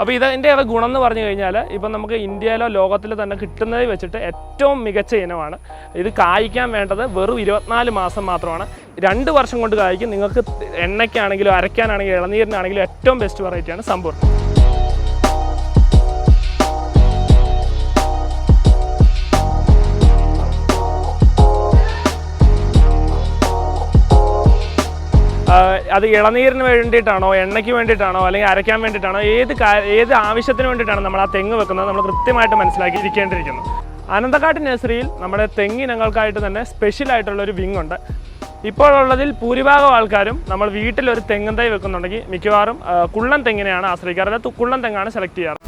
അപ്പോൾ ഇതിന്റെ ഒരു ഗുണം എന്ന് പറഞ്ഞു കഴിഞ്ഞാൽ ഇപ്പം നമുക്ക് ഇന്ത്യയിലോ ലോകത്തിലോ തന്നെ കിട്ടുന്നതിൽ വെച്ചിട്ട് ഏറ്റവും മികച്ച ഇനമാണ്. ഇത് കായ്ക്കാൻ വേണ്ടത് വെറും ഇരുപത്തിനാല് മാസം മാത്രമാണ്. രണ്ട് വർഷം കൊണ്ട് കായ്ക്കും. നിങ്ങൾക്ക് എണ്ണയ്ക്കാണെങ്കിലും അരയ്ക്കാനാണെങ്കിലും ഇളനീരിനാണെങ്കിലും ഏറ്റവും ബെസ്റ്റ് വെറൈറ്റിയാണ് സമ്പൂർണം. അത് ഇളനീരിന് വേണ്ടിയിട്ടാണോ എണ്ണയ്ക്ക് വേണ്ടിയിട്ടാണോ അല്ലെങ്കിൽ അരയ്ക്കാൻ വേണ്ടിയിട്ടാണോ ഏത് ഏത് ആവശ്യത്തിന് വേണ്ടിയിട്ടാണ് നമ്മൾ ആ തെങ്ങ് വെക്കുന്നത് നമ്മൾ കൃത്യമായിട്ട് മനസ്സിലാക്കി ഇരിക്കേണ്ടിയിരിക്കുന്നു അനന്തക്കാട്ട് നഴ്സറിയിൽ നമ്മുടെ തെങ്ങിനങ്ങൾക്കായിട്ട് തന്നെ സ്പെഷ്യൽ ആയിട്ടുള്ള ഒരു വിങ് ഉണ്ട്. ഇപ്പോഴുള്ളതിൽ ഭൂരിഭാഗം ആൾക്കാരും നമ്മൾ വീട്ടിൽ ഒരു തൈ വെക്കുന്നുണ്ടെങ്കിൽ മിക്കവാറും കുള്ളൻ തെങ്ങിനെയാണ് ആശ്രയിക്കാറ്. അതായത് കുള്ളൻ തെങ്ങാണ് സെലക്ട് ചെയ്യാറ്.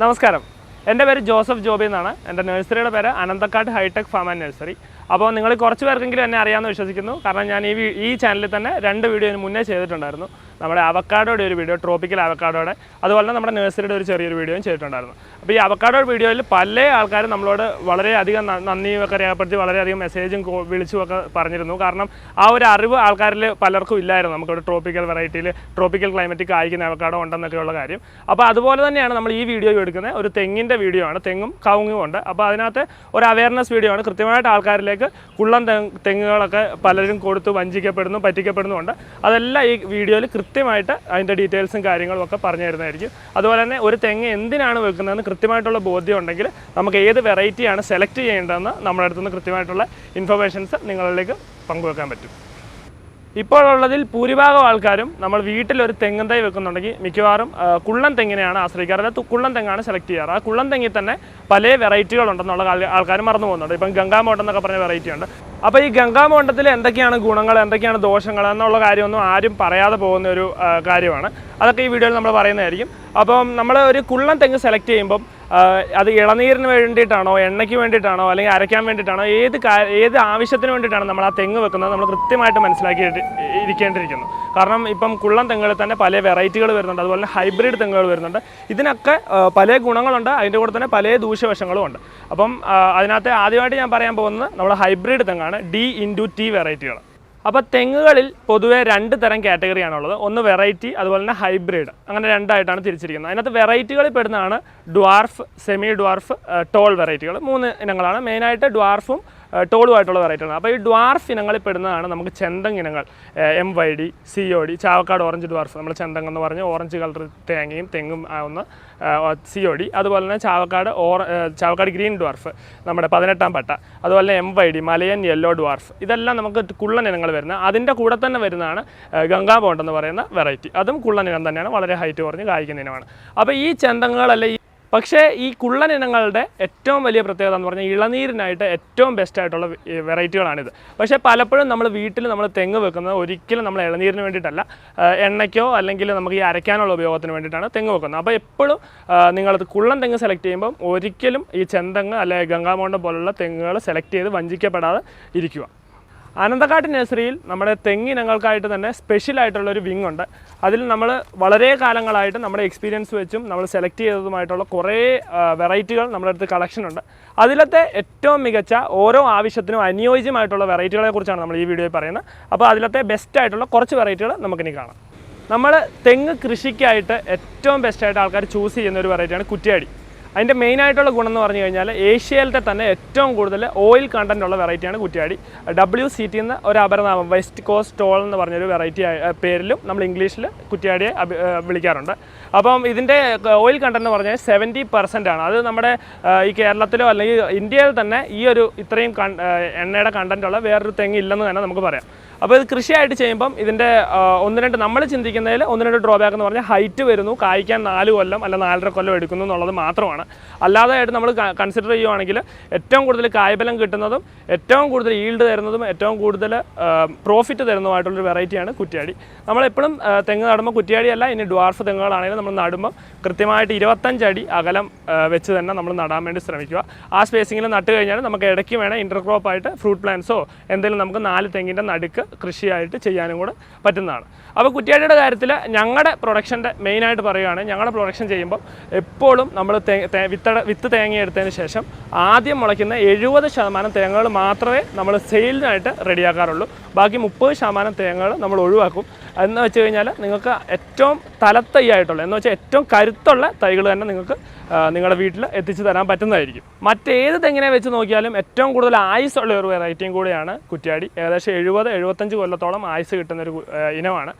നമസ്കാരം. എന്റെ പേര് ജോസഫ് ജോബി എന്നാണ്. എന്റെ നഴ്സറിയുടെ പേര് Ananthakkad hi tech farm and nursery. അപ്പോൾ നിങ്ങൾ കുറച്ച് പേർക്കെങ്കിലും എന്നെ അറിയാമെന്ന് വിശ്വസിക്കുന്നു. കാരണം ഞാൻ ഈ ഈ ചാനലിൽ തന്നെ രണ്ട് വീഡിയോ മുന്നേ ചെയ്തിട്ടുണ്ടായിരുന്നു. നമ്മുടെ അവക്കാഡോയുടെ ഒരു വീഡിയോ ട്രോപ്പിക്കൽ അവക്കാഡോയുടെ അതുപോലെ നമ്മുടെ നഴ്സറിയുടെ ഒരു ചെറിയൊരു വീഡിയോയും ചെയ്തിട്ടുണ്ടായിരുന്നു. അപ്പോൾ ഈ അവക്കാടോ വീഡിയോയിൽ പല ആൾക്കാരും നമ്മളോട് വളരെയധികം നന്ദിയൊക്കെ രേഖപ്പെടുത്തി വളരെയധികം മെസ്സേജും വിളിച്ചും ഒക്കെ പറഞ്ഞിരുന്നു. കാരണം ആ ഒരു അറിവ് ആൾക്കാരിൽ പലർക്കും ഇല്ലായിരുന്നു. നമുക്കൊരു ട്രോപ്പിക്കൽ വെറൈറ്റിയിൽ ട്രോപ്പിക്കൽ ക്ലൈമറ്റിൽ കായ്ക്കുന്ന അവക്കാടോ ഉണ്ടെന്നൊക്കെയുള്ള കാര്യം. അപ്പോൾ അതുപോലെ തന്നെയാണ് നമ്മൾ ഈ വീഡിയോ എടുക്കുന്നത് ഒരു തെങ്ങിന്റെ വീഡിയോ ആണ്. തെങ്ങും കവുങ്ങും ഉണ്ട്. അപ്പോൾ അതിനകത്ത് ഒരു അവയർനെസ് വീഡിയോ ആണ്. കൃത്യമായിട്ട് ആൾക്കാരിലേക്ക് കുള്ളൻ തെങ്ങുകളൊക്കെ പലരും കൊടുത്ത് വഞ്ചിക്കപ്പെടുന്നു പറ്റിക്കപ്പെടുന്നുണ്ട് അതെല്ലാം ഈ വീഡിയോയിൽ കൃത്യമായിട്ട് അതിന്റെ ഡീറ്റെയിൽസും കാര്യങ്ങളും ഒക്കെ പറഞ്ഞു തരുന്നതായിരിക്കും. അതുപോലെ തന്നെ ഒരു തെങ്ങ് എന്തിനാണ് വെക്കുന്നതെന്ന് കൃത്യമായിട്ടുള്ള ബോധ്യം ഉണ്ടെങ്കിൽ നമുക്ക് ഏത് വെറൈറ്റിയാണ് സെലക്ട് ചെയ്യേണ്ടതെന്ന് നമ്മുടെ അടുത്തുനിന്ന് കൃത്യമായിട്ടുള്ള ഇൻഫർമേഷൻസ് നിങ്ങളിലേക്ക് പങ്കുവെക്കാൻ പറ്റും. ഇപ്പോഴുള്ളതിൽ ഭൂരിഭാഗം ആൾക്കാരും നമ്മൾ വീട്ടിൽ ഒരു തെങ്ങും തൈ വെക്കുന്നുണ്ടെങ്കിൽ മിക്കവാറും കുള്ളൻ തെങ്ങിനെയാണ് ആശ്രയിക്കാറ്. അതായത് കുള്ളൻ തെങ്ങാണ് സെലക്ട് ചെയ്യാറ്. ആ കുള്ളൻ തെങ്ങിൽ തന്നെ പല വെറൈറ്റികൾ ഉണ്ടെന്നുള്ള ആൾക്കാർ മറന്നു പോകുന്നുണ്ട്. ഇപ്പം ഗംഗാമോട്ടം എന്നൊക്കെ പറഞ്ഞ വെറൈറ്റി ഉണ്ട്. അപ്പോൾ ഈ ഗംഗാമോട്ടത്തിൽ എന്തൊക്കെയാണ് ഗുണങ്ങൾ എന്തൊക്കെയാണ് ദോഷങ്ങൾ എന്നുള്ള കാര്യമൊന്നും ആരും പറയാതെ പോകുന്ന ഒരു കാര്യമാണ്. അതൊക്കെ ഈ വീഡിയോയിൽ നമ്മൾ പറയുന്നതായിരിക്കും. അപ്പം നമ്മൾ ഒരു കുള്ളൻ തെങ്ങ് സെലക്ട് ചെയ്യുമ്പം അത് ഇളനീരിന് വേണ്ടിയിട്ടാണോ എണ്ണയ്ക്ക് വേണ്ടിയിട്ടാണോ അല്ലെങ്കിൽ അരയ്ക്കാൻ വേണ്ടിയിട്ടാണോ ഏത് ഏത് ആവശ്യത്തിന് വേണ്ടിയിട്ടാണ് നമ്മൾ ആ തെങ്ങ് വെക്കുന്നത് നമ്മൾ കൃത്യമായിട്ട് മനസ്സിലാക്കി ഇരി- ഇരിക്കേണ്ടിയിരിക്കുന്നു. കാരണം ഇപ്പം കുള്ളൻ തെങ്ങുകളിൽ തന്നെ പല വെറൈറ്റികൾ വരുന്നുണ്ട് അതുപോലെ തന്നെ ഹൈബ്രിഡ് തെങ്ങുകൾ വരുന്നുണ്ട്. ഇതിനൊക്കെ പല ഗുണങ്ങളുണ്ട് അതിന്റെ കൂടെ തന്നെ പല ദൂഷ്യവശങ്ങളും ഉണ്ട്. അപ്പം അതിനകത്ത് ആദ്യമായിട്ട് ഞാൻ പറയാൻ പോകുന്നത് നമ്മൾ ഹൈബ്രിഡ് തെങ്ങാണ് ഡി ഇന്റു ടി വെറൈറ്റികൾ. അപ്പോൾ തെങ്ങുകളിൽ പൊതുവെ രണ്ട് തരം കാറ്റഗറിയാണുള്ളത് ഒന്ന് വെറൈറ്റി അതുപോലെ തന്നെ ഹൈബ്രിഡ് അങ്ങനെ രണ്ടായിട്ടാണ് തിരിച്ചിരിക്കുന്നത്. അതിനകത്ത് വെറൈറ്റികളിൽ പെടുന്നതാണ് ഡ്വാർഫ് സെമി ഡ്വാർഫ് ടോൾ വെറൈറ്റികൾ മൂന്ന് ഇനങ്ങളാണ്. മെയിനായിട്ട് ഡ്വാർഫും ടോളുമായിട്ടുള്ള വെറൈറ്റിയാണ്. അപ്പോൾ ഈ ഡ്വാർഫ് ഇനങ്ങളിൽ പെടുന്നതാണ് നമുക്ക് ചെന്തങ് ഇനങ്ങൾ. M Y D C O D Chavakkad orange dwarf നമ്മൾ ചെന്തങ് എന്ന് പറഞ്ഞ് ഓറഞ്ച് കളർ തേങ്ങയും തെങ്ങും ആവുന്ന സി ഒ ഡി അതുപോലെ തന്നെ ചാവക്കാട് ഓറ ചാവക്കാട് ഗ്രീൻ ഡ്വാർഫ് നമ്മുടെ പതിനെട്ടാം പട്ട. അതുപോലെ M Y D Malayan yellow dwarf. ഇതെല്ലാം നമുക്ക് കുള്ളൻ ഇനങ്ങൾ വരുന്നത് അതിന്റെ കൂടെ തന്നെ വരുന്നതാണ് ഗംഗാ ബോണ്ട് എന്ന് പറയുന്ന വെറൈറ്റി. അതും കുള്ളൻ ഇനം തന്നെയാണ് വളരെ ഹൈറ്റ് കുറഞ്ഞ് കായ്ക്കുന്ന ഇനമാണ്. അപ്പോൾ ഈ ചെന്തങ്ങളല്ല പക്ഷേ ഈ കുള്ളൻ ഇനങ്ങളുടെ ഏറ്റവും വലിയ പ്രത്യേകത എന്ന് പറഞ്ഞാൽ ഇളനീരിനായിട്ട് ഏറ്റവും ബെസ്റ്റ് ആയിട്ടുള്ള വെറൈറ്റികളാണിത്. പക്ഷേ പലപ്പോഴും നമ്മൾ വീട്ടിൽ നമ്മൾ തെങ്ങ് വെക്കുന്നത് ഒരിക്കലും നമ്മൾ ഇളനീരിന് വേണ്ടിയിട്ടല്ല. എണ്ണയ്ക്കോ അല്ലെങ്കിൽ നമുക്ക് ഈ അരയ്ക്കാനുള്ള ഉപയോഗത്തിന് വേണ്ടിയിട്ടാണ് തെങ്ങ് വെക്കുന്നത്. അപ്പോൾ എപ്പോഴും നിങ്ങളത് കുള്ളൻ തെങ്ങ് സെലക്ട് ചെയ്യുമ്പം ഒരിക്കലും ഈ ചെന്തെങ്ങ് അല്ലെങ്കിൽ ഗംഗാമോണ്ടം പോലുള്ള തെങ്ങുകൾ സെലക്ട് ചെയ്ത് വഞ്ചിക്കപ്പെടാതെ ഇരിക്കുക. അനന്തക്കാട്ട് നഴ്സറിയിൽ നമ്മുടെ തെങ്ങിനങ്ങൾക്കായിട്ട് തന്നെ സ്പെഷ്യൽ ആയിട്ടുള്ള ഒരു വിങ് ഉണ്ട്. അതിൽ നമ്മൾ വളരെ കാലങ്ങളായിട്ട് നമ്മുടെ എക്സ്പീരിയൻസ് വെച്ചും നമ്മൾ സെലക്ട് ചെയ്തതുമായിട്ടുള്ള കുറേ വെറൈറ്റികൾ നമ്മുടെ അടുത്ത് കളക്ഷൻ ഉണ്ട്. അതിലത്തെ ഏറ്റവും മികച്ച ഓരോ ആവശ്യത്തിനും അനുയോജ്യമായിട്ടുള്ള വെറൈറ്റികളെ കുറിച്ചാണ് നമ്മൾ ഈ വീഡിയോയിൽ പറയുന്നത്. അപ്പോൾ അതിലത്തെ ബെസ്റ്റ് ആയിട്ടുള്ള കുറച്ച് വെറൈറ്റികൾ നമുക്കിനി കാണാം. നമ്മൾ തെങ്ങ് കൃഷിക്കായിട്ട് ഏറ്റവും ബെസ്റ്റായിട്ട് ആൾക്കാർ ചൂസ് ചെയ്യുന്ന ഒരു വെറൈറ്റിയാണ് കുറ്റിയാടി. അതിന്റെ മെയിൻ ആയിട്ടുള്ള ഗുണം എന്ന് പറഞ്ഞു കഴിഞ്ഞാൽ ഏഷ്യയിലത്തെ തന്നെ ഏറ്റവും കൂടുതൽ ഓയിൽ കണ്ടന്റ് ഉള്ള വെറൈറ്റിയാണ് കുറ്റിയാടി. ഡബ്ല്യു സി ടി എന്ന ഒരു അപരനാമം വെസ്റ്റ് കോസ്റ്റ് ടോൾ എന്ന് പറഞ്ഞൊരു വെറൈറ്റി പേരിലും നമ്മൾ ഇംഗ്ലീഷിൽ കുറ്റിയാടിയെ വിളിക്കാറുണ്ട്. അപ്പം ഇതിന്റെ ഓയിൽ കണ്ടന്റ് എന്ന് പറഞ്ഞാൽ സെവന്റി പെർസെന്റ് ആണ്. അത് നമ്മുടെ ഈ കേരളത്തിലോ അല്ലെങ്കിൽ ഇന്ത്യയിൽ തന്നെ ഈ ഒരു ഇത്രയും എണ്ണയുടെ കണ്ടന്റ് ഉള്ള വേറൊരു തെങ്ങ് ഇല്ലെന്ന് തന്നെ നമുക്ക് പറയാം. അപ്പോൾ ഇത് കൃഷിയായിട്ട് ചെയ്യുമ്പം ഇതിന്റെ ഒന്ന് രണ്ട് നമ്മൾ ചിന്തിക്കുന്നതിൽ ഒന്ന് രണ്ട് ഡ്രോബാക്ക് എന്ന് പറഞ്ഞാൽ ഹൈറ്റ് വരുന്നു കായ്ക്കാൻ നാല് കൊല്ലം അല്ല നാലര കൊല്ലം എടുക്കുന്നു എന്നുള്ളത് മാത്രമാണ്. അല്ലാതെ ആയിട്ട് നമ്മൾ കൺസിഡർ ചെയ്യുവാണെങ്കിൽ ഏറ്റവും കൂടുതൽ കായ്ബലം കിട്ടുന്നതും ഏറ്റവും കൂടുതൽ ഈൽഡ് തരുന്നതും ഏറ്റവും കൂടുതൽ പ്രോഫിറ്റ് തരുന്നതുമായിട്ടുള്ളൊരു വെറൈറ്റിയാണ് കുറ്റിയാടി. നമ്മളെപ്പോഴും തെങ്ങ് നടുമ്പോൾ കുറ്റ്യാടിയല്ല ഇനി ഡ്വാർഫ് തെങ്ങുകളാണെങ്കിലും നമ്മൾ നടുമ്പം കൃത്യമായിട്ട് ഇരുപത്തഞ്ച് അടി അകലം വെച്ച് തന്നെ നമ്മൾ നടാൻ വേണ്ടി ശ്രമിക്കുക. ആ സ്പേസിങ്ങിൽ നട്ട് കഴിഞ്ഞാൽ നമുക്ക് ഇടയ്ക്ക് വേണം ഇന്റർക്രോപ്പായിട്ട് ഫ്രൂട്ട് പ്ലാന്റ്സോ എന്തെങ്കിലും നമുക്ക് നാല് തെങ്ങിന്റെ നടുക്ക് കൃഷിയായിട്ട് ചെയ്യാനും കൂടെ പറ്റുന്നതാണ്. അപ്പോൾ കുറ്റിയാടിയുടെ കാര്യത്തിൽ ഞങ്ങളുടെ പ്രൊഡക്ഷന്റെ മെയിനായിട്ട് പറയുകയാണെങ്കിൽ ഞങ്ങളുടെ പ്രൊഡക്ഷൻ ചെയ്യുമ്പോൾ എപ്പോഴും നമ്മൾ വിത്ത വിത്ത് തേങ്ങ എടുത്തതിന് ശേഷം ആദ്യം മുളയ്ക്കുന്ന എഴുപത് ശതമാനം തേങ്ങകൾ മാത്രമേ നമ്മൾ സെയിലിനായിട്ട് റെഡിയാക്കാറുള്ളൂ ബാക്കി മുപ്പത് ശതമാനം തേങ്ങകൾ നമ്മൾ ഒഴിവാക്കും. എന്ന് വെച്ച് കഴിഞ്ഞാൽ നിങ്ങൾക്ക് ഏറ്റവും തലത്തയ്യായിട്ടുള്ള എന്ന് വെച്ചാൽ ഏറ്റവും കരുത്തുള്ള തൈകൾ തന്നെ നിങ്ങൾക്ക് നിങ്ങളുടെ വീട്ടിൽ എത്തിച്ചു തരാൻ പറ്റുന്നതായിരിക്കും. മറ്റേത് തെങ്ങിനെ വെച്ച് നോക്കിയാലും ഏറ്റവും കൂടുതൽ ആയുസ് ഉള്ള ഒരു വെറൈറ്റിയും കൂടിയാണ് കുറ്റ്യാടി. ഏകദേശം എഴുപത് എഴുപത്തഞ്ച് കൊല്ലത്തോളം ആയുസ് കിട്ടുന്ന ഒരു ഇനമാണ്.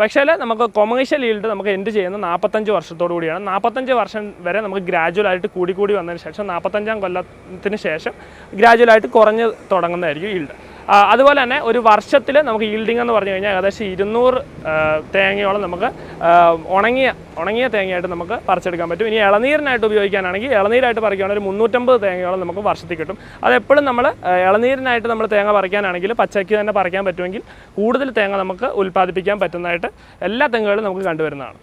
പക്ഷേ നമുക്ക് കൊമേഴ്ഷ്യൽ ഈൽഡ് നമുക്ക് എൻഡ് ചെയ്യുന്ന നാൽപ്പത്തഞ്ച് വർഷത്തോടു കൂടിയാണ്. നാൽപ്പത്തഞ്ച് വർഷം വരെ നമുക്ക് ഗ്രാജുവലായിട്ട് കൂടി കൂടി വന്നതിന് ശേഷം നാൽപ്പത്തഞ്ചാം കൊല്ലത്തിന് ശേഷം ഗ്രാജുവലായിട്ട് കുറഞ്ഞ് തുടങ്ങുന്നതായിരിക്കും ഈൽഡ് അതുപോലെ തന്നെ ഒരു വർഷത്തിൽ നമുക്ക് ഈൽഡിംഗ് എന്ന് പറഞ്ഞു കഴിഞ്ഞാൽ ഏകദേശം ഇരുന്നൂറ് തേങ്ങയോളം നമുക്ക് ഉണങ്ങിയ ഉണങ്ങിയ തേങ്ങയായിട്ട് നമുക്ക് പറിച്ചെടുക്കാൻ പറ്റും. ഇനി ഇളനീരിനായിട്ട് ഉപയോഗിക്കാനാണെങ്കിൽ ഇളനീരായിട്ട് പറിക്കുകയാണെങ്കിൽ ഒരു മുന്നൂറ്റമ്പത് തേങ്ങയോളം നമുക്ക് വർഷത്തിൽ കിട്ടും. അതെപ്പോഴും നമ്മൾ ഇളനീരിനായിട്ട് നമ്മൾ തേങ്ങ പറിക്കാനാണെങ്കിൽ പച്ചയ്ക്ക് തന്നെ പറിക്കാൻ പറ്റുമെങ്കിൽ കൂടുതൽ തേങ്ങ നമുക്ക് ഉൽപ്പാദിപ്പിക്കാൻ പറ്റുന്നതായിട്ട് എല്ലാ തെങ്ങുകളും നമുക്ക് കണ്ടുവരുന്നതാണ്.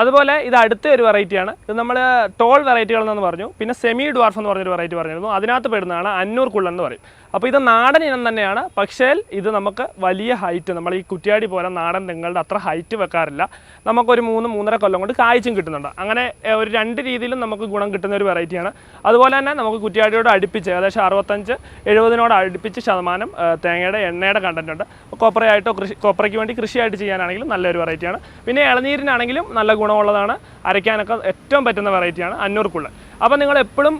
അതുപോലെ ഇത് അടുത്ത ഒരു വെറൈറ്റിയാണ് ഇത് നമ്മൾ ടോൾ വെറൈറ്റികൾ പറഞ്ഞു. പിന്നെ സെമി ഡ്വാർഫ് എന്ന് പറഞ്ഞൊരു വെറൈറ്റി പറഞ്ഞിരുന്നു. അതിനകത്ത് പെടുന്നതാണ് അന്നൂർ കുള്ളൻ എന്ന് പറയും. അപ്പോൾ ഇത് നാടൻ ഇനം തന്നെയാണ്. പക്ഷേ ഇത് നമുക്ക് വലിയ ഹൈറ്റ് നമ്മൾ ഈ കുറ്റിയാടി പോലെ നാടൻ തെങ്ങുകളുടെ അത്ര ഹൈറ്റ് വെക്കാറില്ല. നമുക്കൊരു മൂന്ന് മൂന്നര കൊല്ലം കൊണ്ട് കായ്ച്ചും കിട്ടുന്നുണ്ട്. അങ്ങനെ ഒരു രണ്ട് രീതിയിലും നമുക്ക് ഗുണം കിട്ടുന്ന ഒരു വെറൈറ്റിയാണ് അതുപോലെ തന്നെ നമുക്ക് കുറ്റിയാടിയോട് അടുപ്പിച്ച് ഏകദേശം അറുപത്തഞ്ച് എഴുപതിനോട് അടുപ്പിച്ച് ശതമാനം തേങ്ങയുടെ എണ്ണയുടെ കണ്ടന്റ് ഉണ്ട്. കൊപ്രയായിട്ടോ കൃഷി കൊപ്രയ്ക്ക് വേണ്ടി കൃഷിയായിട്ട് ചെയ്യാനാണെങ്കിലും നല്ലൊരു വെറൈറ്റിയാണ് പിന്നെ ഇളനീരിനാണെങ്കിലും നല്ല ഗുണമുള്ളതാണ്. അരയ്ക്കാനൊക്കെ ഏറ്റവും പറ്റുന്ന വെറൈറ്റിയാണ് അന്നൂർ കുള്ളൻ. അപ്പോൾ നിങ്ങൾ എപ്പോഴും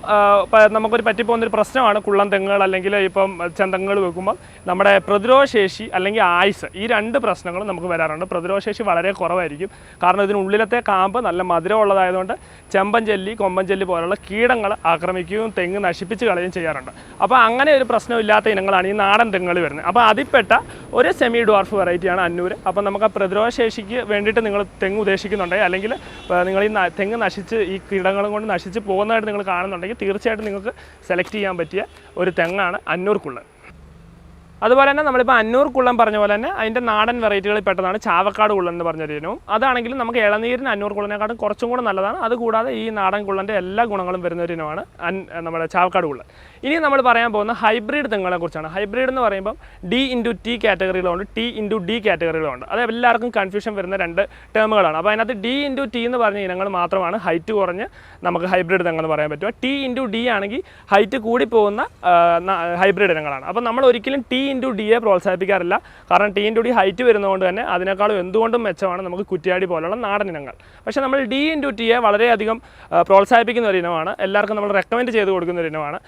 നമുക്കൊരു പറ്റിപ്പോകുന്ന ഒരു പ്രശ്നമാണ് കുള്ളൻ തെങ്ങുകൾ അല്ലെങ്കിൽ ഇപ്പം ചന്തങ്ങൾ വെക്കുമ്പോൾ നമ്മുടെ പ്രതിരോധ ശേഷി അല്ലെങ്കിൽ ആയുസ് ഈ രണ്ട് പ്രശ്നങ്ങളും നമുക്ക് വരാറുണ്ട്. പ്രതിരോധ ശേഷി വളരെ കുറവായിരിക്കും. കാരണം ഇതിനുള്ളിലത്തെ കാമ്പ് നല്ല മധുരമുള്ളതായതുകൊണ്ട് ചെമ്പൻ ചെല്ലി കൊമ്പൻ ചെല്ലി പോലുള്ള കീടങ്ങൾ ആക്രമിക്കുകയും തെങ്ങ് നശിപ്പിച്ച് കളയുകയും ചെയ്യാറുണ്ട്. അപ്പോൾ അങ്ങനെ ഒരു പ്രശ്നമില്ലാത്ത ഇനങ്ങളാണ് ഈ നാടൻ തെങ്ങുകൾ വരുന്നത്. അപ്പോൾ അതിൽപ്പെട്ട ഒരു സെമി ഡ്വാർഫ് വെറൈറ്റിയാണ് അന്നൂർ അപ്പോൾ നമുക്ക് ആ പ്രതിരോധ ശേഷിക്ക് വേണ്ടിയിട്ട് നിങ്ങൾ തെങ്ങ് ഉദ്ദേശിക്കുന്നുണ്ടെങ്കിൽ അല്ലെങ്കിൽ നിങ്ങൾ ഈ തെങ്ങ് നശിച്ച് ഈ കീടങ്ങളും കൊണ്ട് നശിച്ച് പോകുന്നതായിട്ട് നിങ്ങൾ കാണുന്നുണ്ടെങ്കിൽ തീർച്ചയായിട്ടും നിങ്ങൾക്ക് സെലക്ട് ചെയ്യാൻ പറ്റിയ ഒരു തെങ്ങാണ് അന്നൂർ കുള്ളൻ. അതുപോലെ തന്നെ നമ്മളിപ്പോൾ അന്നൂർ കുള്ളം പറഞ്ഞ പോലെ തന്നെ അതിന്റെ നാടൻ വെറൈറ്റികളിൽ പെട്ടതാണ് ചാവക്കാട് കുള്ളൻ എന്ന് പറഞ്ഞൊരു ഇനവും അതാണെങ്കിലും നമുക്ക് ഇളനീരിന് അന്നൂർ കുള്ളനെക്കാളും കുറച്ചും കൂടെ നല്ലതാണ്. അതുകൂടാതെ ഈ നാടൻ കുള്ളന്റെ എല്ലാ ഗുണങ്ങളും വരുന്ന ഒരു ഇനമാണ് നമ്മുടെ ചാവക്കാട് കുള്ളൻ. ഇനി നമ്മൾ പറയാൻ പോകുന്ന ഹൈബ്രിഡ് തെങ്ങുകളെ കുറിച്ചാണ്. ഹൈബ്രിഡ് എന്ന് പറയുമ്പോൾ ഡി ഇന്റു ടി കാറ്റഗറികളുണ്ട് ടി ഇന്റു ഡി കാറ്റഗറികളുണ്ട് അത് എല്ലാവർക്കും കൺഫ്യൂഷൻ വരുന്ന രണ്ട് ടേമുകളാണ് അപ്പോൾ അതിനകത്ത് ഡി ഇന്റു ടി എന്ന് പറഞ്ഞ ഇനങ്ങൾ മാത്രമാണ് ഹൈറ്റ് കുറഞ്ഞ് നമുക്ക് ഹൈബ്രിഡ് തെങ്ങെന്ന് പറയാൻ പറ്റുക. ടി ഇന്റു ഡി ആണെങ്കിൽ ഹൈറ്റ് കൂടി പോകുന്ന ഹൈബ്രിഡ് ഇനങ്ങളാണ്. അപ്പോൾ നമ്മൾ ഒരിക്കലും ടി ഇന്റു ഡിയെ പ്രോത്സാഹിപ്പിക്കാറില്ല. കാരണം ടി ഇന്റു ഡി ഹൈറ്റ് വരുന്നതുകൊണ്ട് തന്നെ അതിനേക്കാളും എന്തുകൊണ്ടും മെച്ചമാണ് നമുക്ക് കുറ്റിയാടി പോലുള്ള നാടൻ ഇനങ്ങൾ. പക്ഷേ നമ്മൾ ഡി ഇന്റു ടിയെ വളരെയധികം പ്രോത്സാഹിപ്പിക്കുന്ന ഒരു ഇനമാണ്. എല്ലാവർക്കും നമ്മൾ റെക്കമെൻഡ് ചെയ്ത് കൊടുക്കുന്ന ഒരു ഇനമാണ്.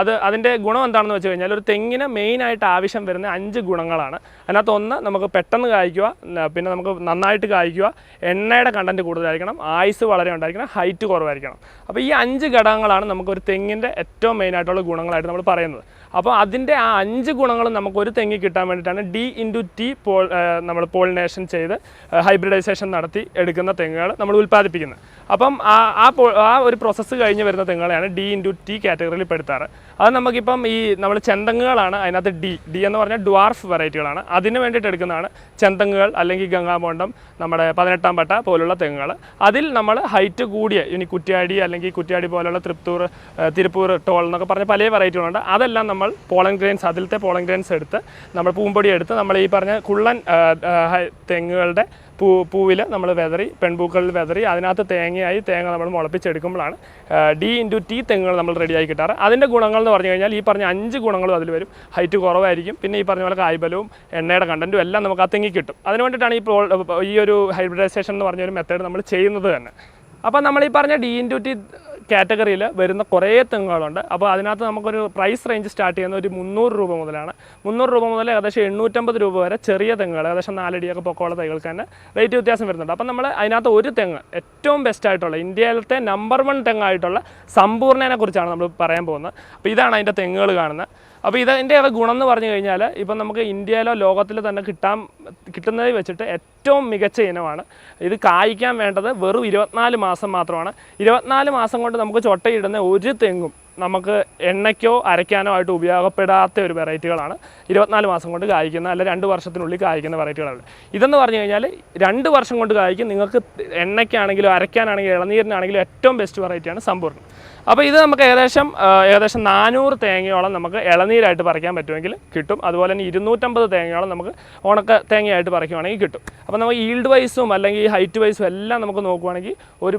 അത് അതിന്റെ ഗുണം എന്താണെന്ന് വെച്ച് കഴിഞ്ഞാൽ ഒരു തെങ്ങിന് മെയിനായിട്ട് ആവശ്യം വരുന്ന അഞ്ച് ഗുണങ്ങളാണ്. അതിനകത്ത് ഒന്ന് നമുക്ക് പെട്ടെന്ന് കായ്ക്കുക പിന്നെ നമുക്ക് നന്നായിട്ട് കായ്ക്കുക എണ്ണയുടെ കണ്ടന്റ് കൂടുതലായിരിക്കണം ആയുസ് വളരെ ഉണ്ടായിരിക്കണം ഹൈറ്റ് കുറവായിരിക്കണം. അപ്പോൾ ഈ അഞ്ച് ഘടകങ്ങളാണ് നമുക്ക് ഒരു തെങ്ങിന്റെ ഏറ്റവും മെയിനായിട്ടുള്ള ഗുണങ്ങളായിട്ട് നമ്മൾ പറയുന്നത്. അപ്പോൾ അതിന്റെ ആ അഞ്ച് ഗുണങ്ങളും നമുക്ക് ഒരു തെങ്ങി കിട്ടാൻ വേണ്ടിയിട്ടാണ് ഡി ഇന്റു ടി പോൾ നമ്മൾ പോളിനേഷൻ ചെയ്ത് ഹൈബ്രിഡൈസേഷൻ നടത്തി എടുക്കുന്ന തെങ്ങുകൾ നമ്മൾ ഉൽപ്പാദിപ്പിക്കുന്നത്. അപ്പം ആ ആ ഒരു പ്രോസസ്സ് കഴിഞ്ഞ് വരുന്ന തെങ്ങുകളെയാണ് ഡി ഇന്റു ടി കാറ്റഗറിയിൽ പെടുത്താറ്. അത് നമുക്കിപ്പം ഈ നമ്മൾ ചെന്തങ്ങുകളാണ് അതിനകത്ത് ഡി ഡി എന്ന് പറഞ്ഞാൽ ഡ്വാർഫ് വെറൈറ്റികളാണ്. അതിന് വേണ്ടിയിട്ട് എടുക്കുന്നതാണ് ചെന്തങ്ങുകൾ അല്ലെങ്കിൽ ഗംഗാമോണ്ടം നമ്മുടെ പതിനെട്ടാം പട്ട പോലുള്ള തെങ്ങുകൾ. അതിൽ നമ്മൾ ഹൈറ്റ് കൂടിയ ഇനി കുറ്റ്യാടി അല്ലെങ്കിൽ കുറ്റ്യാടി പോലുള്ള തൃപ്തൂർ തിരുപ്പൂർ ടോൾ എന്നൊക്കെ പറഞ്ഞ പല വെറൈറ്റികളുണ്ട്. അതെല്ലാം നമ്മൾ പോളൻ ഗ്രെയിൻസ് അതിലത്തെ പോളൻ ഗ്രെയിൻസ് എടുത്ത് നമ്മൾ പൂമ്പൊടി എടുത്ത് നമ്മൾ ഈ പറഞ്ഞ കുള്ളൻ തെങ്ങുകളുടെ പൂ പൂവിൽ നമ്മൾ വെതറി പെൺപൂക്കളിൽ വെതറി അതിനകത്ത് തേങ്ങയായി തേങ്ങ നമ്മൾ മുളപ്പിച്ചെടുക്കുമ്പോഴാണ് ഡി ഇന്റു ടി തെങ്ങുകൾ നമ്മൾ റെഡിയായി കിട്ടാറ്. അതിന്റെ ഗുണങ്ങൾ എന്ന് പറഞ്ഞു കഴിഞ്ഞാൽ ഈ പറഞ്ഞ അഞ്ച് ഗുണങ്ങളും അതിൽ വരും. ഹൈറ്റ് കുറവായിരിക്കും. പിന്നെ ഈ പറഞ്ഞ പോലെ കായ്ബലവും എണ്ണയുടെ കണ്ടന്റും എല്ലാം നമുക്ക് ആ തെങ്ങി കിട്ടും. അതിന് വേണ്ടിയിട്ടാണ് ഈ ഈ ഒരു ഹൈബ്രിഡൈസേഷൻ എന്ന് പറഞ്ഞ ഒരു മെത്തേഡ് നമ്മൾ ചെയ്യുന്നത് തന്നെ. അപ്പോൾ നമ്മൾ ഈ പറഞ്ഞ ഡി ഇന്റു ടി കാറ്റഗറിയിൽ വരുന്ന കുറേ തെങ്ങുകളുണ്ട്. അപ്പോൾ അതിനകത്ത് നമുക്കൊരു പ്രൈസ് റേഞ്ച് സ്റ്റാർട്ട് ചെയ്യുന്ന ഒരു മുന്നൂറ് രൂപ മുതലാണ്. മുന്നൂറ് രൂപ മുതൽ ഏകദേശം എണ്ണൂറ്റമ്പത് രൂപ വരെ ചെറിയ തെങ്ങുകൾ ഏകദേശം നാലടിയൊക്കെ പൊക്കമുള്ള തൈകൾക്ക് തന്നെ റേറ്റ് വ്യത്യാസം വരുന്നുണ്ട്. അപ്പം നമ്മൾ അതിനകത്ത് ഒരു തെങ്ങ് ഏറ്റവും ബെസ്റ്റ് ആയിട്ടുള്ള ഇന്ത്യയിലത്തെ നമ്പർ വൺ തെങ്ങായിട്ടുള്ള സമ്പൂർണനെ കുറിച്ചാണ് നമ്മൾ പറയാൻ പോകുന്നത്. അപ്പോൾ ഇതാണ് അതിന്റെ തെങ്ങുകൾ കാണുന്നത്. അപ്പോൾ ഇതിന്റെ ഗുണം എന്ന് പറഞ്ഞു കഴിഞ്ഞാൽ ഇപ്പം നമുക്ക് ഇന്ത്യയിലോ ലോകത്തിലോ തന്നെ കിട്ടാൻ കിട്ടുന്നതിൽ വെച്ചിട്ട് ഏറ്റവും മികച്ച ഇനമാണ്. ഇത് കായ്ക്കാൻ വേണ്ടത് വെറും ഇരുപത്തിനാല് മാസം മാത്രമാണ്. ഇരുപത്തിനാല് മാസം കൊണ്ട് നമുക്ക് ചൊട്ടയിടുന്ന ഒരു തെങ്ങും നമുക്ക് എണ്ണയ്ക്കോ അരയ്ക്കാനോ ആയിട്ട് ഉപയോഗപ്പെടാത്ത ഒരു വെറൈറ്റികളാണ് ഇരുപത്തിനാല് മാസം കൊണ്ട് കായ്ക്കുന്ന അല്ല രണ്ട് വർഷത്തിനുള്ളിൽ കായ്ക്കുന്ന വെറൈറ്റികളാണ്. ഇതെന്ന് പറഞ്ഞു കഴിഞ്ഞാൽ രണ്ട് വർഷം കൊണ്ട് കായ്ക്കും. നിങ്ങൾക്ക് എണ്ണയ്ക്കാണെങ്കിലും അരയ്ക്കാനാണെങ്കിലും ഇളനീരിനാണെങ്കിലും ഏറ്റവും ബെസ്റ്റ് വെറൈറ്റിയാണ് സമ്പൂർണം. അപ്പോൾ ഇത് നമുക്ക് ഏകദേശം ഏകദേശം നാനൂറ് തേങ്ങയോളം നമുക്ക് ഇളനീരായിട്ട് പറിക്കാൻ പറ്റുമെങ്കിൽ കിട്ടും. അതുപോലെ തന്നെ ഇരുന്നൂറ്റമ്പത് തേങ്ങയോളം നമുക്ക് ഉണക്ക തേങ്ങയായിട്ട് പറിക്കുവാണെങ്കിൽ കിട്ടും. അപ്പോൾ നമുക്ക് ഈൽഡ് വൈസും അല്ലെങ്കിൽ ഹൈറ്റ് വൈസും എല്ലാം നമുക്ക് നോക്കുവാണെങ്കിൽ ഒരു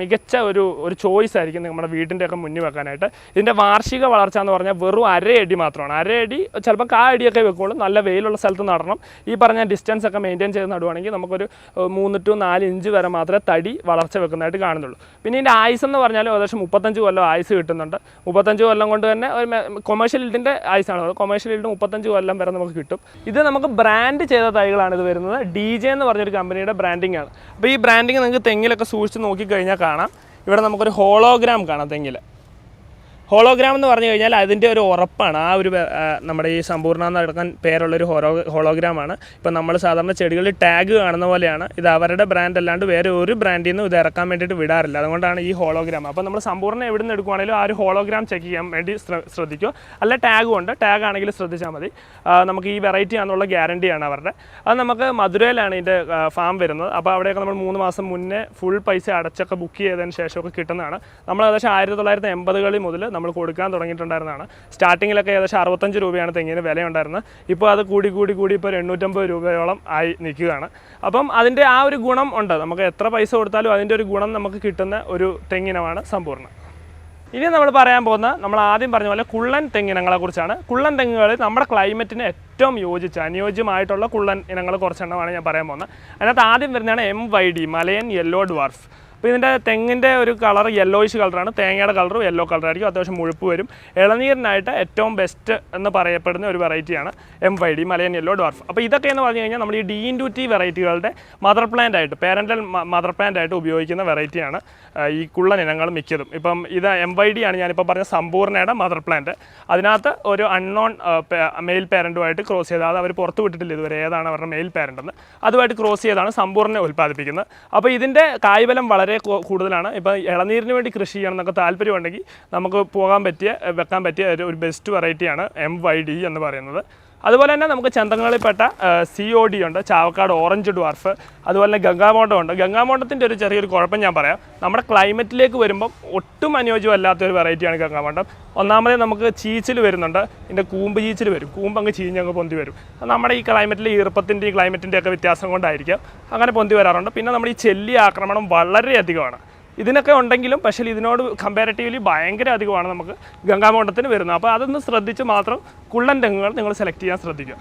മികച്ച ഒരു ഒരു ചോയ്സ് ആയിരിക്കും നമ്മുടെ വീടിന്റെയൊക്കെ മുന്നിൽ വെക്കാനായിട്ട്. ഇതിന്റെ വാർഷിക വളർച്ച എന്ന് പറഞ്ഞാൽ വെറും അരയടി മാത്രമാണ്. അരയടി ചിലപ്പോൾ കാ അടിയൊക്കെ വെക്കുള്ളൂ. നല്ല വെയിലുള്ള സ്ഥലത്ത് നടണം. ഈ പറഞ്ഞ ഡിസ്റ്റൻസ് ഒക്കെ മെയിന്റെയിൻ ചെയ്ത് നടുവാണെങ്കിൽ നമുക്കൊരു മൂന്ന് ടു നാല് ഇഞ്ച് വരെ മാത്രമേ തടി വളർച്ച വെക്കുന്നതായിട്ട് കാണുന്നുള്ളൂ. പിന്നെ ഇതിന്റെ ആയുസ് എന്ന് പറഞ്ഞാൽ ഏകദേശം മുപ്പത്തഞ്ച് കൊല്ലം ആയുസ് കിട്ടുന്നുണ്ട്. മുപ്പത്തഞ്ച് കൊല്ലം കൊണ്ട് തന്നെ ഒരു കൊമേഴ്ഷ്യൽ ഇൽഡിന്റെ ആയുസാണ്. കൊമേഴ്ഷ്യൽ ഇൽഡ് മുപ്പത്തഞ്ച് കൊല്ലം വരെ നമുക്ക് കിട്ടും. ഇത് നമുക്ക് ബ്രാൻഡ് ചെയ്ത തൈകളാണ് ഇത് വരുന്നത്. ഡി ജെ എന്ന് പറഞ്ഞൊരു കമ്പനിയുടെ ബ്രാൻഡിംഗ് ആണ്. അപ്പോൾ ഈ ബ്രാൻഡിങ് നിങ്ങൾക്ക് തെങ്ങിലൊക്കെ സൂക്ഷിച്ച് നോക്കിക്കഴിഞ്ഞാൽ കാണാം. ഇവിടെ നമുക്കൊരു ഹോളോഗ്രാം കാണാം തെങ്ങിൽ ഹോളോഗ്രാം എന്ന് പറഞ്ഞു കഴിഞ്ഞാൽ അതിന്റെ ഒരു ഉറപ്പാണ്. ആ ഒരു നമ്മുടെ ഈ സമ്പൂർണ നടക്കാൻ പേരുള്ളൊരു ഹോളോ ഹോളോഗ്രാമാണ് ഇപ്പം നമ്മൾ സാധാരണ ചെടികളിൽ ടാഗ് കാണുന്ന പോലെയാണ്. ഇത് അവരുടെ ബ്രാൻഡ് അല്ലാണ്ട് വേറെ ഒരു ബ്രാൻഡിൽ നിന്നും ഇത് ഇറക്കാൻ വേണ്ടിയിട്ട് വിടാറില്ല. അതുകൊണ്ടാണ് ഈ ഹോളോഗ്രാം. അപ്പോൾ നമ്മൾ സമ്പൂർണ എവിടെ നിന്ന് എടുക്കുവാണെങ്കിലും ആ ഒരു ഹോളോഗ്രാം ചെക്ക് ചെയ്യാൻ വേണ്ടി ശ്ര- ശ്രദ്ധിക്കുക. അല്ല ടാഗും ഉണ്ട്. ടാഗ് ആണെങ്കിൽ ശ്രദ്ധിച്ചാൽ മതി. നമുക്ക് ഈ വെറൈറ്റി ആണെന്നുള്ള ഗ്യാരണ്ടിയാണ് അവരുടെ. അത് നമുക്ക് മധുരയിലാണ് ഇതിന്റെ ഫാം വരുന്നത്. അപ്പോൾ അവിടെയൊക്കെ നമ്മൾ മൂന്ന് മാസം മുന്നേ ഫുൾ പൈസ അടച്ചൊക്കെ ബുക്ക് ചെയ്തതിന് ശേഷമൊക്കെ കിട്ടുന്നതാണ്. നമ്മൾ ഏകദേശം ആയിരത്തി തൊള്ളായിരത്തി എൺപതുകളിൽ മുതൽ നമ്മൾ കൊടുക്കാൻ തുടങ്ങിയിട്ടുണ്ടായിരുന്നതാണ്. സ്റ്റാർട്ടിങ്ങിലൊക്കെ ഏകദേശം അറുപത്തഞ്ച് രൂപയാണ് തെങ്ങിന് വിലയുണ്ടായിരുന്നത്. ഇപ്പോൾ അത് കൂടി കൂടി കൂടി ഇപ്പോൾ എണ്ണൂറ്റമ്പത് രൂപയോളം ആയി നിൽക്കുകയാണ്. അപ്പം അതിന്റെ ആ ഒരു ഗുണം ഉണ്ട്. നമുക്ക് എത്ര പൈസ കൊടുത്താലും അതിന്റെ ഒരു ഗുണം നമുക്ക് കിട്ടുന്ന ഒരു തെങ്ങിനമാണ് സമ്പൂർണം. ഇനി നമ്മൾ പറയാൻ പോകുന്ന നമ്മൾ ആദ്യം പറഞ്ഞ പോലെ കുള്ളൻ തെങ്ങിനങ്ങളെ കുറിച്ചാണ്. കുള്ളൻ തെങ്ങുകൾ നമ്മുടെ ക്ലൈമറ്റിന് ഏറ്റവും യോജിച്ച അനുയോജ്യമായിട്ടുള്ള കുള്ളൻ ഇനങ്ങൾ കുറച്ചെണ്ണമാണ് ഞാൻ പറയാൻ പോകുന്നത്. അതിനകത്ത് ആദ്യം വരുന്നതാണ് M Y D Malayan yellow dwarf അപ്പോൾ ഇതിന്റെ തെങ്ങിന്റെ ഒരു കളർ യെല്ലോയിഷ് കളറാണ്. തേങ്ങയുടെ കളറും യെല്ലോ കളറായിരിക്കും. അത്യാവശ്യം മുഴുപ്പ് വരും. ഇളനീരിനായിട്ട് ഏറ്റവും ബെസ്റ്റ് എന്ന് പറയപ്പെടുന്ന ഒരു വെറൈറ്റിയാണ് M Y D Malayan yellow dwarf അപ്പോൾ ഇതൊക്കെ എന്ന് പറഞ്ഞു കഴിഞ്ഞാൽ നമ്മൾ ഈ ഡി ടു ടി വെറൈറ്റികളുടെ മദർ പ്ലാന്റ് ആയിട്ട് പേരന്റൽ മദർ പ്ലാന്റ് ആയിട്ട് ഉപയോഗിക്കുന്ന വെറൈറ്റിയാണ് ഈ കുള്ളൻ ഇനങ്ങൾ മിക്കതും. ഇപ്പം ഇത് എം വൈ ഡി ആണ് ഞാനിപ്പോൾ പറഞ്ഞ സമ്പൂർണയുടെ മദർ പ്ലാന്റ് അതിനകത്ത് ഒരു അൺനോൺ മെയിൽ പാരന്റുമായിട്ട് ക്രോസ് ചെയ്ത് അത് അവർ പുറത്ത് വിട്ടിട്ടില്ല ഇതുവരെ ഏതാണ് അവരുടെ മെയിൽ പാരന്റ് അതുമായിട്ട് ക്രോസ് ചെയ്താണ് സമ്പൂർണ ഉൽപ്പാദിപ്പിക്കുന്നത്. അപ്പോൾ ഇതിന്റെ കായ്ബലം വളരെ കൂ- കൂടുതലാണ്. ഇപ്പോൾ ഇളനീരിന് വേണ്ടി കൃഷി ചെയ്യണം എന്നൊക്കെ താല്പര്യമുണ്ടെങ്കിൽ നമുക്ക് പോകാൻ പറ്റിയ വെക്കാൻ പറ്റിയ ഒരു ബെസ്റ്റ് വെറൈറ്റിയാണ് എം വൈ ഡി എന്ന് പറയുന്നത്. അതുപോലെ തന്നെ നമുക്ക് ചന്തങ്ങളിൽപ്പെട്ട സി ഒ ഡി ഉണ്ട് ചാവക്കാട് ഓറഞ്ച് ഡ്വാർഫ് അതുപോലെ തന്നെ ഗംഗാമോട്ടം ഉണ്ട്. ഗംഗാമോണ്ടത്തിന്റെ ഒരു ചെറിയൊരു കുഴപ്പം ഞാൻ പറയാം. നമ്മുടെ ക്ലൈമറ്റിലേക്ക് വരുമ്പം ഒട്ടും അനുയോജ്യമല്ലാത്ത ഒരു വെറൈറ്റിയാണ് ഗംഗാമോണ്ടം ഒന്നാമതേ നമുക്ക് ചീച്ചിൽ വരുന്നുണ്ട് ഇതിന്റെ കൂമ്പ് ചീച്ചിൽ വരും. കൂമ്പ് അങ്ങ് ചീഞ്ഞങ്ങ് പൊന്തി വരും. നമ്മുടെ ഈ ക്ലൈമറ്റിലെ ഈർപ്പത്തിന്റെയും ക്ലൈമറ്റിന്റെയൊക്കെ വ്യത്യാസം കൊണ്ടായിരിക്കാം. അങ്ങനെ പൊന്തി വരാറുണ്ട്. പിന്നെ നമ്മുടെ ഈ ചെല്ലി ആക്രമണം വളരെയധികമാണ്. ഇതിനൊക്കെ ഉണ്ടെങ്കിലും പക്ഷേ ഇതിനോട് കമ്പാരിറ്റീവ്ലി ഭയങ്കര അധികമാണ് നമുക്ക് ഗംഗാമോണ്ടത്തിന് വരുന്നത്. അപ്പോൾ അതൊന്ന് ശ്രദ്ധിച്ച് മാത്രം കുള്ളൻ തെങ്ങുകൾ നിങ്ങൾ സെലക്ട് ചെയ്യാൻ ശ്രദ്ധിക്കുക.